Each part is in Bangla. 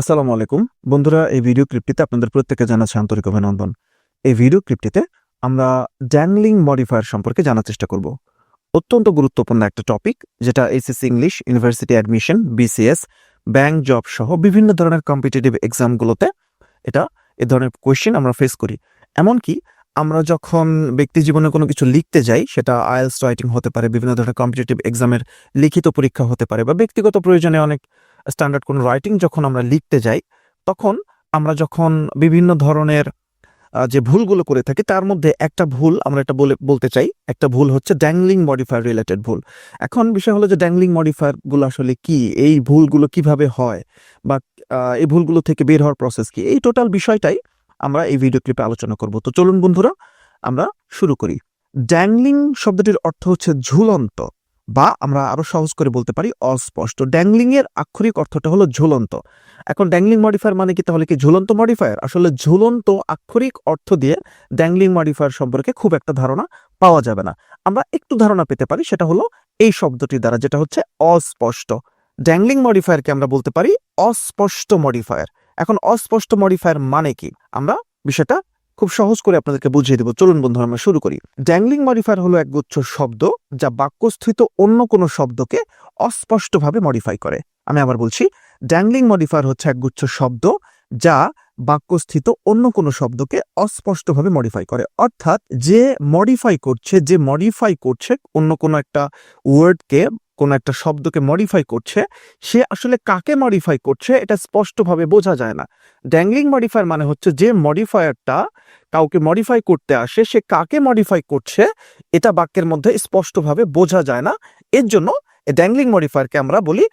আসসালামু আলাইকুম। বন্ধুরা, এই ভিডিও ক্লিপটিতে আপনাদের প্রত্যেকে জানাচ্ছি আন্তরিক অভিনন্দন। এই ভিডিও ক্লিপটিতে আমরা ড্যাংলিং মডিফায়ার সম্পর্কে জানার চেষ্টা করব। অত্যন্ত গুরুত্বপূর্ণ একটা টপিক যেটা SSC English university admission BCS bank job সহ বিভিন্ন ধরনের কম্পিটিটিভ এক্সামগুলোতে এটা, এ ধরনের কোয়েশ্চেন আমরা ফেস করি। এমনকি আমরা যখন ব্যক্তি জীবনে কোনো কিছু লিখতে যাই, সেটা আইএলস রাইটিং হতে পারে, বিভিন্ন ধরনের কম্পিটিটিভ এক্সামের লিখিত পরীক্ষা হতে পারে, বা ব্যক্তিগত প্রয়োজনে অনেক স্ট্যান্ডার্ড কোনো রাইটিং যখন আমরা লিখতে যাই, তখন আমরা যখন বিভিন্ন ধরনের যে ভুলগুলো করে থাকি, তার মধ্যে একটা ভুল আমরা এটা বলে, বলতে চাই, একটা ভুল হচ্ছে ড্যাংলিং মডিফায়ার রিলেটেড ভুল। এখন বিষয় হলো যে ড্যাংলিং মডিফায়ারগুলো আসলে কি? এই ভুলগুলো কীভাবে হয়? বা এই ভুলগুলো থেকে বের হওয়ার প্রসেস কি? এই টোটাল বিষয়টাই আমরা এই ভিডিও ক্লিপে আলোচনা করব। তো চলুন বন্ধুরা, আমরা শুরু করি। ড্যাংলিং শব্দটির অর্থ হচ্ছে ঝুলন্ত। বা আমরা আরও সহজ করে বলতে পারি অস্পষ্ট। ড্যাংলিং এর আক্ষরিক অর্থটা হলো ঝুলন্ত। এখন ড্যাংলিং মডিফায়ার মানে কি? তাহলে কি ঝুলন্ত মডিফায়ার? আসলে ঝুলন্ত আক্ষরিক অর্থ দিয়ে ড্যাংলিং মডিফায়ার সম্পর্কে খুব একটা ধারণা পাওয়া যাবে না। আমরা একটু ধারণা পেতে পারি, সেটা হলো এই শব্দটি দ্বারা, যেটা হচ্ছে অস্পষ্ট। ড্যাংলিং মডিফায়ারকে আমরা বলতে পারি অস্পষ্ট মডিফায়ার। এখন অস্পষ্ট মডিফায়ার মানে কি? আমরা বিষয়টা খুব সহজ করে আপনাদেরকে বুঝিয়ে দেবো। চলুন বন্ধু আমরা শুরু করি। ড্যাংলিং মডিফায়ার হলো এক গুচ্ছ শব্দ যা বাক্যস্থিত অন্য কোনো শব্দকে অস্পষ্টভাবে মডিফাই করে। আমি আবার বলছি ড্যাংলিং মডিফায়ার হচ্ছে একগুচ্ছ শব্দ যা বাক্যস্থিত অন্য কোনো শব্দকে অস্পষ্টভাবে মডিফাই করে। অর্থাৎ যে মডিফাই করছে, যে মডিফাই করছে অন্য কোনো একটা ওয়ার্ডকে কোনো একটা শব্দকে মডিফাই করছে, সে আসলে কাকে মডিফাই করছে এটা স্পষ্টভাবে বোঝা যায় না। ড্যাংলিং মডিফায়ার মানে হচ্ছে যে মডিফায়ারটা কাউকে মডিফাই করতে আসে, সে কাকে মডিফাই করছে এটা বাক্যের মধ্যে স্পষ্টভাবে বোঝা যায় না। এর জন্য ড্যাংলিং মডিফায়ারকে আমরা বলি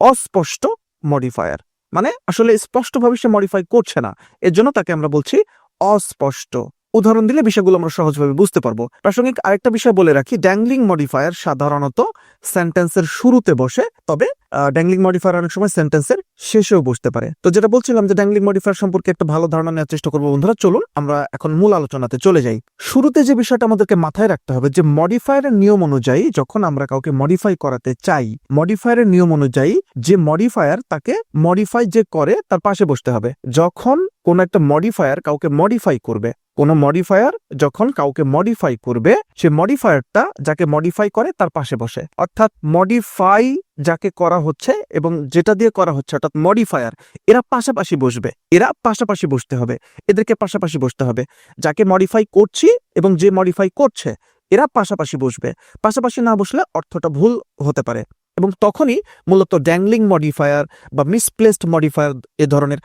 অস্পষ্ট মডিফায়ার মানে আসলে স্পষ্টভাবে সে মডিফাই করছে না। এর জন্য তাকে আমরা বলছি অস্পষ্ট উদাহরণ দিলে বিষয়গুলো আমরা সহজভাবে বুঝতে পারব। প্রাসঙ্গিক আরেকটা বিষয় বলে রাখি ড্যাংলিং মডিফায়ার সাধারণত সেন্টেন্সের শুরুতে বসে, তবে ড্যাংলিং মডিফায়ার অনেক সময় সেন্টেন্সের শেষেও বসতে পারে। তো যেটা বলছিলাম যে ড্যাংলিং মডিফায়ার সম্পর্কে একটা ভালো ধারণা নেওয়ার চেষ্টা করব বন্ধুরা, চলুন আমরা এখন মূল আলোচনাতে চলে যাই। শুরুতে যে বিষয়টা আমাদেরকে মাথায় রাখতে হবে যে মডিফায়ারের নিয়ম অনুযায়ী যখন আমরা কাউকে মডিফাই করাতে চাই মডিফায়ারের নিয়ম অনুযায়ী যে মডিফায়ার তাকে মডিফাই যে করে তার পাশে বসতে হবে। যখন কোন একটা মডিফায়ার কাউকে মডিফাই করবে কোন মডিফায়ার যখন কাউকে মডিফাই করবে, সে মডিফায়ারটা যাকে মডিফাই করে তার পাশে বসে। অর্থাৎ মডিফাই যাকে করা হচ্ছে এবং যেটা দিয়ে করা হচ্ছে, অর্থাৎ মডিফায়ার এরা পাশাপাশি বসবে। এরা পাশাপাশি বসতে হবে। এদেরকে পাশাপাশি বসতে হবে। যাকে মডিফাই করছি এবং যে মডিফাই করছে, এরা পাশাপাশি বসবে। পাশাপাশি না বসলে অর্থটা ভুল হতে পারে। এবং তখনই মূলত ড্যাংলিং মডিফায়ার বা মিসপ্লেসড মডিফায়ার এ ধরনের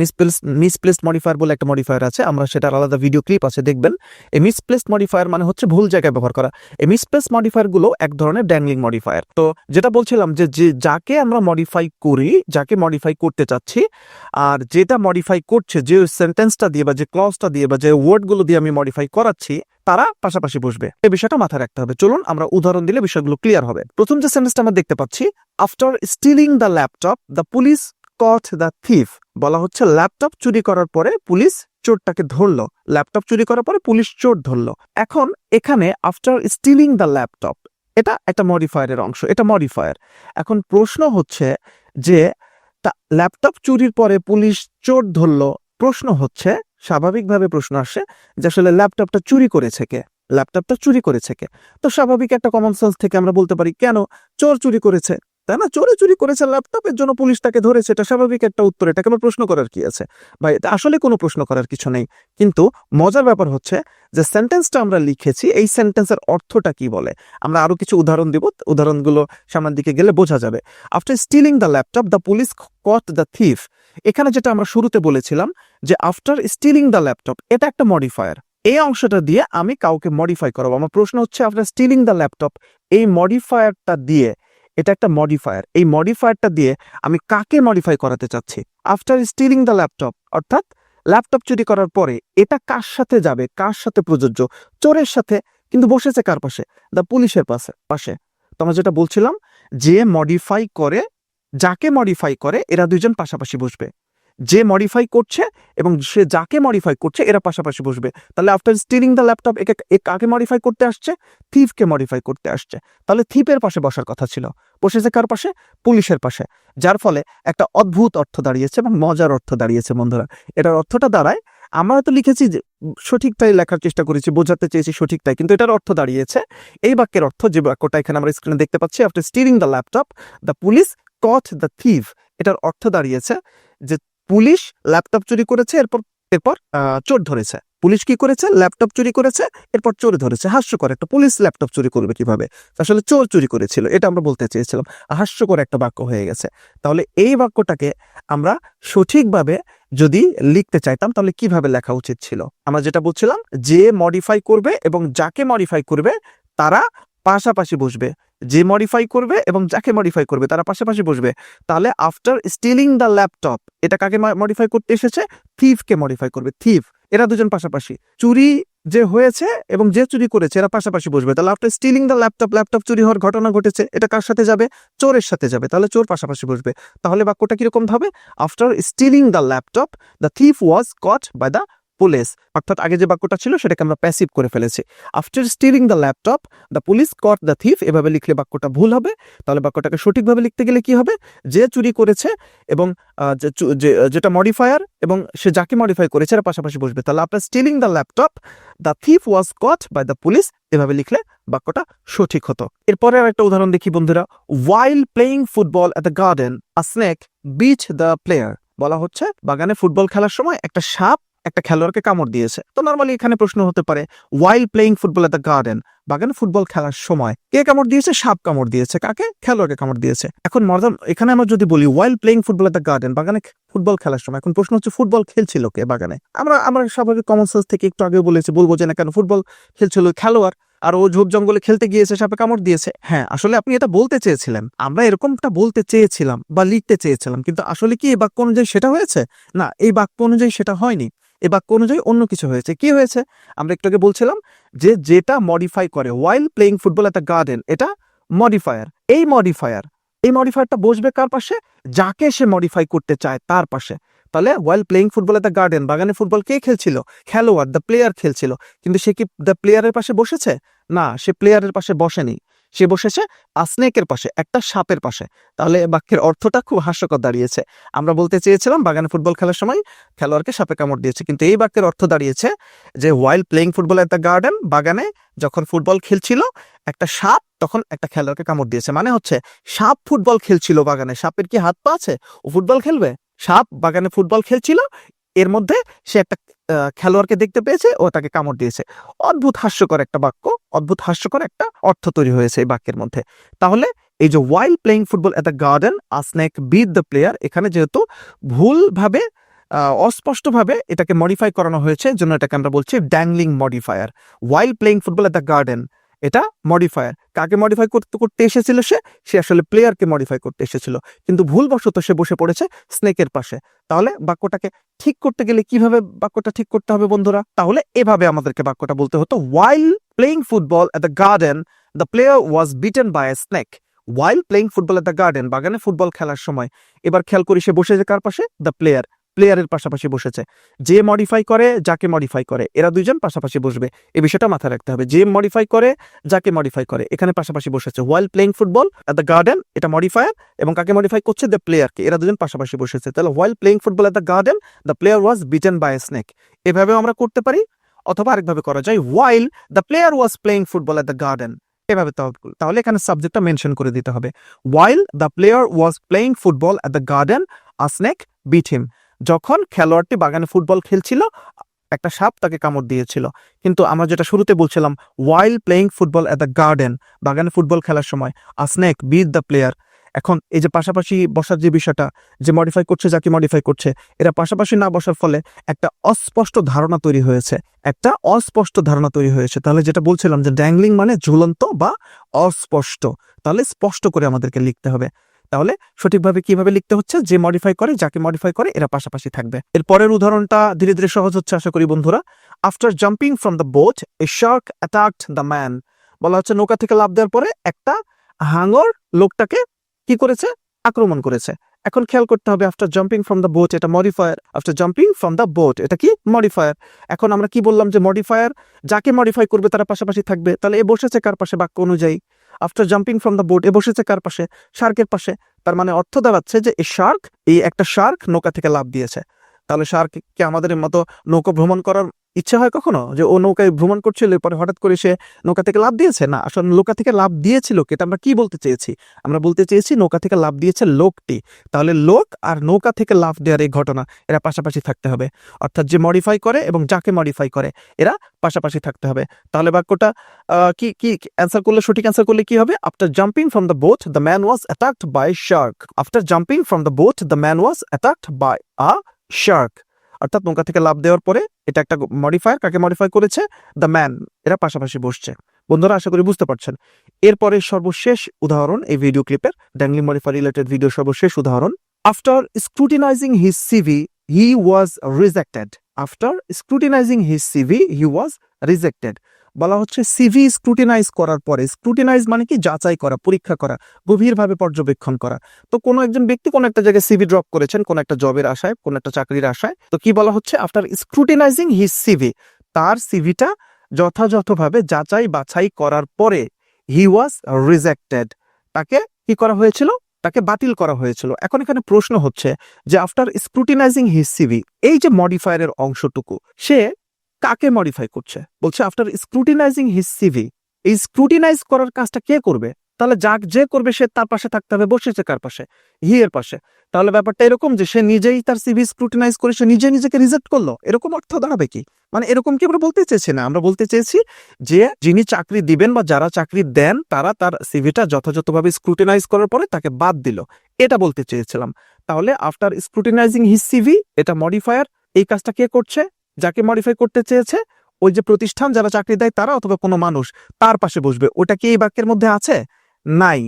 মিসপ্লেস মিসপ্লেসড মডিফায়ার বলে একটা মডিফায়ার আছে। আমরা সেটার আলাদা ভিডিও ক্লিপ আছে, দেখবেন। এই মিসপ্লেসড মডিফায়ার মানে হচ্ছে ভুল জায়গায় ব্যবহার করা। এই মিসপ্লেস মডিফায়ারগুলো এক ধরনের ড্যাংলিং মডিফায়ার তো যেটা বলছিলাম যে যে, যাকে আমরা মডিফাই করি, যাকে মডিফাই করতে চাচ্ছি, আর যেটা মডিফাই করছে, যে সেন্টেন্সটা দিয়ে বা যে ক্লজটা দিয়ে বা যে ওয়ার্ডগুলো দিয়ে আমি মডিফাই করাচ্ছি তারা পাশাপাশি বসবে। এই বিষয়টা মাথায় রাখতে হবে। চলুন আমরা উদাহরণ দিলে বিষয়গুলো ক্লিয়ার হবে। প্রথম যে সেন্টেন্সটা আমরা দেখতে পাচ্ছি after stealing the laptop the police caught the thief বলা হচ্ছে ল্যাপটপ চুরি করার পরে পুলিশ চোরটাকে ধরলো। ল্যাপটপ চুরি করার পরে পুলিশ চোর ধরলো। এখন এখানে আফটার স্টিলিং দ্য ল্যাপটপ এটা একটা মডিফায়ারের অংশ, এটা মডিফায়ার এখন প্রশ্ন হচ্ছে যে ল্যাপটপ চুরির পরে পুলিশ চোর ধরলো? প্রশ্ন হচ্ছে স্বাভাবিকভাবে প্রশ্ন আসে যে আসলে ল্যাপটপটা চুরি করেছে কে? ল্যাপটপটা চুরি করেছে কে? তো স্বাভাবিক একটা কমন সেন্স থেকে আমরা বলতে পারি, কেন? চোর চুরি করেছে, তাই না? চোরে চুরি করেছে ল্যাপটপের জন্য পুলিশ তাকে ধরেছে, এটা স্বাভাবিক একটা উত্তর, এটাকে আবার প্রশ্ন করার কি আছে? ভাই, এটা আসলে কোনো প্রশ্ন করার কিছু নেই, কিন্তু মজার ব্যাপার হচ্ছে যে সেন্টেন্সটা আমরা লিখেছি, এই সেন্টেন্সের অর্থটা কি বলে? আমরা আরও কিছু উদাহরণ দিব, উদাহরণগুলো সামনের দিকে গেলে বোঝা যাবে। After stealing the laptop the police caught the thief এখানে যেটা আমরা শুরুতে বলেছিলাম যে আফটার স্টিলিং দ্য ল্যাপটপ এটা একটা মডিফায়ার এই অংশটা দিয়ে আমি কাউকে মডিফাই করাবো। আমার প্রশ্ন হচ্ছে আফটার স্টিলিং দ্য ল্যাপটপ এই মডিফায়ারটা দিয়ে এটা একটা মডিফায়ার এই মডিফায়ারটা দিয়ে আমি কাকে মডিফাই করাতে চাচ্ছি? আফটার স্টিলিং দ্য ল্যাপটপ অর্থাৎ ল্যাপটপ চুরি করার পরে এটা কার সাথে যাবে? কার সাথে প্রযোজ্য? চোরের সাথে, কিন্তু বসেছে কার পাশে? দ্য পুলিশের পাশে পাশে। তো আমরা যেটা বলছিলাম, যে মডিফাই করে, যাকে মডিফাই করে, এরা দুইজন পাশাপাশি বসবে। যে মডিফাই করছে এবং সে যাকে মডিফাই করছে, এরা পাশাপাশি বসবে। তাহলে আফটার স্টিলিং দ্য ল্যাপটপ একে কাকে মডিফাই করতে আসছে? থিফকে মডিফাই করতে আসছে। তাহলে থিপের পাশে বসার কথা ছিল। বসেছে কার পাশে? পুলিশের পাশে। যার ফলে একটা অদ্ভুত অর্থ দাঁড়িয়েছে এবং মজার অর্থ দাঁড়িয়েছে, বন্ধুরা। এটার অর্থটা দাঁড়ায়, আমরা তো লিখেছি যে, সঠিকটাই লেখার চেষ্টা করেছি, বোঝাতে চেয়েছি সঠিকটাই, কিন্তু এটার অর্থ দাঁড়িয়েছে। এই বাক্যের অর্থ যে বাক্যটা এখানে আমরা স্ক্রিনে দেখতে পাচ্ছি after stealing the laptop the police caught the thief এটার অর্থ দাঁড়িয়েছে যে পুলিশ ল্যাপটপ চুরি করেছে, এরপর এরপর চোর ধরেছে। পুলিশ কি করেছে? ল্যাপটপ চুরি করেছে, এরপর চোর ধরেছে। হাস্যকর একটা পুলিশ ল্যাপটপ চুরি করবে কীভাবে? আসলে চোর চুরি করেছিল, এটা আমরা বলতে চেয়েছিলাম। হাস্যকর একটা বাক্য হয়ে গেছে। তাহলে এই বাক্যটাকে আমরা সঠিকভাবে যদি লিখতে চাইতাম, তাহলে কীভাবে লেখা উচিত ছিল? আমরা যেটা বলছিলাম, যে মডিফাই করবে এবং যাকে মডিফাই করবে, তারা পাশাপাশি বসবে। যে মডিফাই করবে এবং যাকে মডিফাই করবে, তারা পাশাপাশি বসবে। তাহলে আফটার স্টিলিং দ্য ল্যাপটপ এটা কাকে মডিফাই করতে এসেছে? থিফকে মডিফাই করবে। থিফ এরা দুজন পাশাপাশি। চুরি যে হয়েছে এবং যে চুরি করেছে, এরা পাশাপাশি বসবে। তাহলে after stealing the laptop laptop চুরি হওয়ার ঘটনা ঘটেছে, এটা কার সাথে যাবে? চোরের সাথে যাবে। তাহলে চোর পাশাপাশি বসবে। তাহলে বাক্যটা কীরকম হবে? After stealing the laptop the thief was caught by the police, অর্থাৎ আগে যে বাক্যটা ছিল সেটাকে আমরা প্যাসিভ করে ফেলেছি। After stealing the laptop the police caught the thief এভাবে লিখলে বাক্যটা ভুল হবে। তাহলে বাক্যটাকে সঠিকভাবে লিখতে গেলে কি হবে? যে চুরি করেছে এবং যেটা মডিফায়ার এবং সে যাকে মডিফাই করেছে এরা পাশাপাশি বসবে। তাহলে after stealing the laptop the thief was caught by the police এভাবে লিখলে বাক্যটা সঠিক হতো। এরপরে আর একটা উদাহরণ দেখি বন্ধুরা। While playing football at the garden a snake bit the player বলা হচ্ছে বাগানে ফুটবল খেলার সময় একটা সাপ একটা খেলোয়াড়কে কামড় দিয়েছে। তো নর্মালি এখানে প্রশ্ন হতে পারে while playing football at the garden বাগানে ফুটবল খেলার সময় কে কামড় দিয়েছে? সাপ কামড় দিয়েছে। কাকে? খেলোয়াড়কে কামড় দিয়েছে। এখন মর্দান, এখানে আমরা যদি বলি while playing football at the garden বাগানে ফুটবল খেলার সময়, এখন প্রশ্ন হচ্ছে ফুটবল খেলছিল কে বাগানে? আমরা আমরা স্বাভাবিক কমন সেন্স থেকে একটু আগে বলেছি, বলব যে না, কেন ফুটবল খেলছিল খেলোয়াড়, আর ও ঝোপ জঙ্গলে খেলতে গিয়েছে, সাপে কামড় দিয়েছে। হ্যাঁ আসলে আপনি এটা বলতে চেয়েছিলেন। আমরা এরকমটা বলতে চেয়েছিলাম বা লিখতে চেয়েছিলাম, কিন্তু আসলে কি এই বাক্য অনুযায়ী সেটা হয়েছে? না, এই বাক্য অনুযায়ী সেটা হয়নি। এই বাক্য অনুযায়ী অন্য কিছু হয়েছে। কি হয়েছে? আমরা একটু আগে বলছিলাম যে যেটা মডিফাই করে while playing football at the garden এটা মডিফায়ার এই মডিফায়ার এই মডিফায়ারটা বসবে কার পাশে? যাকে সে মডিফাই করতে চায় তার পাশে। তাহলে while playing football at garden বাগানে ফুটবল কে খেলছিল? খেলোয়াড় দ্য প্লেয়ার খেলছিল। কিন্তু সে কি দ্য প্লেয়ারের পাশে বসেছে? না, সে প্লেয়ারের পাশে বসেনি। সে বসেছে আসনেকের পাশে, একটা সাপের পাশে। তাহলে বাক্যের অর্থটা খুব হাস্যকর দাঁড়িয়েছে। আমরা বলতে চেয়েছিলাম, বাগানে ফুটবল খেলার সময় খেলোয়াড়কে সাপে কামড় দিয়েছে। কিন্তু এই বাক্যের অর্থ দাঁড়িয়েছে যে wild playing football at the garden বাগানে যখন ফুটবল খেলছিল, একটা সাপ তখন একটা খেলোয়াড়কে কামড় দিয়েছে। মানে হচ্ছে, সাপ ফুটবল খেলছিল বাগানে। সাপের কি হাত পা আছে? ও ফুটবল খেলবে? সাপ বাগানে ফুটবল খেলছিল, এর মধ্যে সে একটা খেলোয়াড়কে দেখতে পেয়েছে ও তাকে কামড় দিয়েছে। অদ্ভুত হাস্যকর একটা বাক্য, অদ্ভুত হাস্যকর একটা অর্থ তৈরি হয়েছে এই বাক্যের মধ্যে। তাহলে এই যে wild playing football at the garden a snake bit the player এখানে যেহেতু ভুলভাবে অস্পষ্টভাবে এটাকে মডিফাই করানো হয়েছে জন্য এটাকে আমরা বলছি dangling modifier wild playing football at the garden এটা মডিফায়ার কাকে মডিফাই করতে করতে এসেছিল সে? সে আসলে প্লেয়ারকে মডিফাই করতে এসেছিল। কিন্তু ভুলবশত সে বসে পড়েছে স্নেকের পাশে। তাহলে বাক্যটাকে ঠিক করতে গেলে কীভাবে বাক্যটা ঠিক করতে হবে বন্ধুরা? তাহলে এভাবে আমাদেরকে বাক্যটা বলতে হতো while playing football at the garden the player was bitten by a snake while playing football at the garden বাগানে ফুটবল খেলার সময়। এবার খেয়াল করি সে বসেছে কার পাশে? দ্য প্লেয়ার প্লেয়ারের পাশাপাশি বসেছে। যে মডিফাই করে, যাকে মডিফাই করে, এরা দুইজন পাশাপাশি বসবে। এই বিষয়টা মাথায় রাখতে হবে। যে মডিফাই করে, যাকে মডিফাই করে, এখানে পাশাপাশি বসেছে while playing football at the garden এটা মডিফায়ার এবং কাকে মডিফাই করছে? দ্য প্লেয়ারকে এরা দুজন পাশাপাশি বসেছে। তাহলে while playing football at the garden the player was bitten by a snake এভাবেও আমরা করতে পারি, অথবা আরেকভাবে করা যায় while the player was playing football at the garden এভাবে তাহলে এখানে সাবজেক্টটা মেনশন করে দিতে হবে। While the player was playing football at the garden a snake bit him যখন খেলোয়াড়টি বাগানে ফুটবল খেলছিল, একটা সাপ তাকে কামড় দিয়েছিল। কিন্তু আমরা যেটা শুরুতে বলছিলাম while playing football at the garden বাগানে ফুটবল খেলার সময় a snake bit the player এখন এই যে পাশাপাশি বসার যে বিষয়টা, যে মডিফাই করছে, যাকে মডিফাই করছে, এরা পাশাপাশি না বসার ফলে একটা অস্পষ্ট ধারণা তৈরি হয়েছে। একটা অস্পষ্ট ধারণা তৈরি হয়েছে। তাহলে যেটা বলছিলাম যে ড্যাংলিং মানে ঝুলন্ত বা অস্পষ্ট। তাহলে স্পষ্ট করে আমাদেরকে লিখতে হবে। তাহলে সঠিকভাবে কীভাবে লিখতে হচ্ছে? যে মডিফাই করে, যাকে মডিফাই করে, এরা পাশাপাশি থাকবে। এর পরের উদাহরণটা ধীরে ধীরে সহজ হচ্ছে, আশা করি বন্ধুরা। After jumping from the boat a shark attacked the man বলা হচ্ছে নৌকা থেকে লাভ দেওয়ার পরে একটা হাঙর লোকটাকে কি করেছে? আক্রমণ করেছে। এখন খেয়াল করতে হবে after jumping from the boat এটা modifier after jumping from the boat এটা কি? মডিফায়ার এখন আমরা কি বললাম যে মডিফায়ার যাকে মডিফাই করবে, তারা পাশাপাশি থাকবে। তাহলে এ বসেছে কার পাশে? বাক্য অনুযায়ী। After jumping from the boat এ বসেছে কার পাশে? শার্কের পাশে। তার মানে অর্থ দাঁড়াচ্ছে যে, এই শার্ক এই একটা শার্ক নৌকা থেকে লাভ দিয়েছে। তাহলে শার্ক কি আমাদের মতো নৌকা ভ্রমণ করার ইচ্ছা হয় কখনো? যে ও নৌকায় ভ্রমণ করছিল পরে হঠাৎ করে সে নৌকা থেকে লাভ দিয়েছে? না, আসলে নৌকা থেকে লাভ দিয়েছিল কি? এটা আমরা কি বলতে চেয়েছি? আমরা বলতে চেয়েছি নৌকা থেকে লাভ দিয়েছে লোকটি। তাহলে লোক আর নৌকা থেকে লাভ দেওয়ার এই ঘটনা, এরা পাশাপাশি থাকতে হবে। অর্থাৎ যে মডিফাই করে এবং যাকে মডিফাই করে, এরা পাশাপাশি থাকতে হবে। তাহলে বাক্যটা কি কি অ্যান্সার করলে, সঠিক অ্যান্সার করলে কি হবে? After jumping from the boat the man was attacked by shark after jumping from the boat the man was attacked by a shark অর্থাৎ নৌকা থেকে লাভ দেওয়ার পরে এটা একটা মডিফায়ার কাকে মডিফাই করেছে? দ্য ম্যান এরা পাশাপাশি বসছে। বন্ধুরা, আশা করি বুঝতে পারছেন। এরপরে সর্বশেষ উদাহরণ এই ভিডিও ক্লিপের ড্যাংলি মডিফাই রিলেটেড ভিডিও সর্বশেষ উদাহরণ। After scrutinizing his CV he was rejected after scrutinizing his CV he was rejected বলা হচ্ছে সিভি স্ক্রুটিনাইজ করার পরে, স্ক্রুটিনাইজ মানে কি? যাচাই করা, পরীক্ষা করা, গভীরভাবে পর্যবেক্ষণ করা। তো কোনো একজন ব্যক্তি কোনো একটা জায়গায় সিভি ড্রপ করেছেন, কোনো একটা জবের আশায়, কোনো একটা চাকরির আশায়, তো কি বলা হচ্ছে? আফটার স্ক্রুটিনাইজিং হিজ সিভি, তার সিভিটা যথাযথভাবে যাচাই বাছাই করার পরে হি ওয়াজ রিজেক্টেড। তাকে কি করা হয়েছিল? তাকে বাতিল করা হয়েছিল। এখন এখানে প্রশ্ন হচ্ছে যে, আফটার স্ক্রুটিনাইজিং হিজ সিভি, এই যে মডিফায়ারের অংশটুকু, সে কাকে মডিফাই করছে? বলছে আফটার স্ক্রুটিনাইজিং হিজ সিভি এই স্ক্রুটিনাইজ করার কাজটা কে করবে? তাহলে যাক যে করবে, সে তার পাশে থাকতে হবে, বসেছে কার পাশে? হি এর পাশে। তাহলে ব্যাপারটা এরকম যে, সে নিজেই তার সিভি স্ক্রুটিনাইজ করে, সে নিজে নিজেকে রিজেক্ট করল। এরকম অর্থ দাঁড়াবে কি? মানে এরকম কি আমরা বলতে চেয়েছি না? আমরা বলতে চেয়েছি যে, যিনি চাকরি দিবেন বা যারা চাকরি দেন, তারা তার সিভিটা যথাযথভাবে স্ক্রুটিনাইজ করার পরে তাকে বাদ দিল। এটা বলতে চেয়েছিলাম। তাহলে আফটার স্ক্রুটিনাইজিং হিজ সিভি এটা মডিফায়ার এই কাজটা কে করছে? যাকে মডিফাই করতে চেয়েছে, ওই যে প্রতিষ্ঠান যারা চাকরি দেয় তারা অথবা কোনো মানুষ, তার পাশে বসবে। ওটা কি এই বাক্যের মধ্যে আছে? নাই।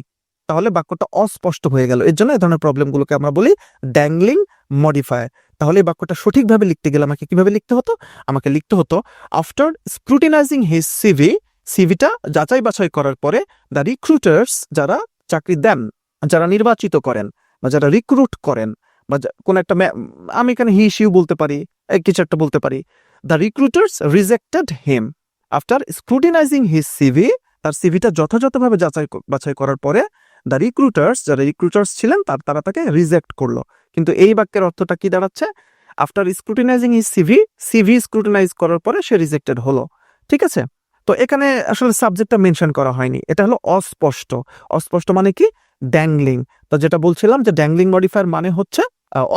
তাহলে বাক্যটা অস্পষ্ট হয়ে গেল। এর জন্য এই ধরনের প্রবলেমগুলোকে আমরা বলি ড্যাংলিং মডিফায়ার তাহলে এই বাক্যটা সঠিকভাবে লিখতে গেলে আমাকে কীভাবে লিখতে হতো? আমাকে লিখতে হতো আফটার স্ক্রুটিনাইজিং হিজ সিভি সিভিটা যাচাই বাছাই করার পরে দ্য রিক্রুটার্স যারা চাকরি দেন, যারা নির্বাচিত করেন বা যারা রিক্রুট করেন বা কোন একটা আমি এখানে হি শিউ বলতে পারি। কিছু একটা বলতে পারি। The recruiters rejected him after scrutinizing his CV তার সিভিটা যথাযথভাবে যাচাই বাছাই করার পরে দ্য রিক্রুটার্স যারা রিক্রুটার্স ছিলেন, তার, তারা তাকে রিজেক্ট করল। কিন্তু এই বাক্যের অর্থটা কি দাঁড়াচ্ছে? After scrutinizing his CV CV scrutinize করার পরে সে রিজেক্টেড হলো। ঠিক আছে? তো এখানে আসলে সাবজেক্টটা মেনশন করা হয়নি। এটা হলো অস্পষ্ট। অস্পষ্ট মানে কি? ড্যাংলিং তো যেটা বলছিলাম যে ড্যাংলিং মডিফায়ার মানে হচ্ছে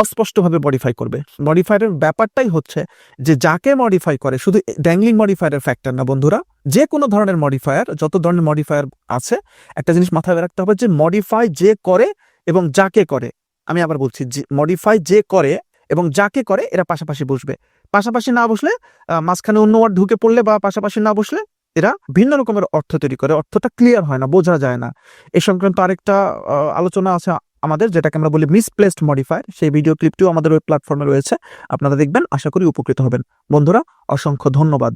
অস্পষ্টভাবে মডিফাই করবে। মডিফায়ারের ব্যাপারটাই হচ্ছে যে, যাকে মডিফাই করে, শুধু ড্যাংলিং মডিফায়ারের ফ্যাক্টর না বন্ধুরা, যে কোনো ধরনের মডিফায়ার যত ধরনের মডিফায়ার আছে, একটা জিনিস মাথায় রাখতে হবে যে মডিফাই যে করে এবং যাকে করে। আমি আবার বলছি যে মডিফাই যে করে এবং যাকে করে, এরা পাশাপাশি বসবে। পাশাপাশি না বসলে মাঝখানে অন্য ওয়ার্ড ঢুকে পড়লে বা পাশাপাশি না বসলে, এরা ভিন্ন রকমের অর্থ তৈরি করে। অর্থটা ক্লিয়ার হয় না, বোঝা যায় না। এ সংক্রান্ত আরেকটা আলোচনা আছে আমাদের, যেটাকে আমরা বলি মিসপ্লেসড মডিফায়ার সেই ভিডিও ক্লিপটিও আমাদের ওই প্ল্যাটফর্মে রয়েছে। আপনারা দেখবেন, আশা করি উপকৃত হবেন। বন্ধুরা, অসংখ্য ধন্যবাদ।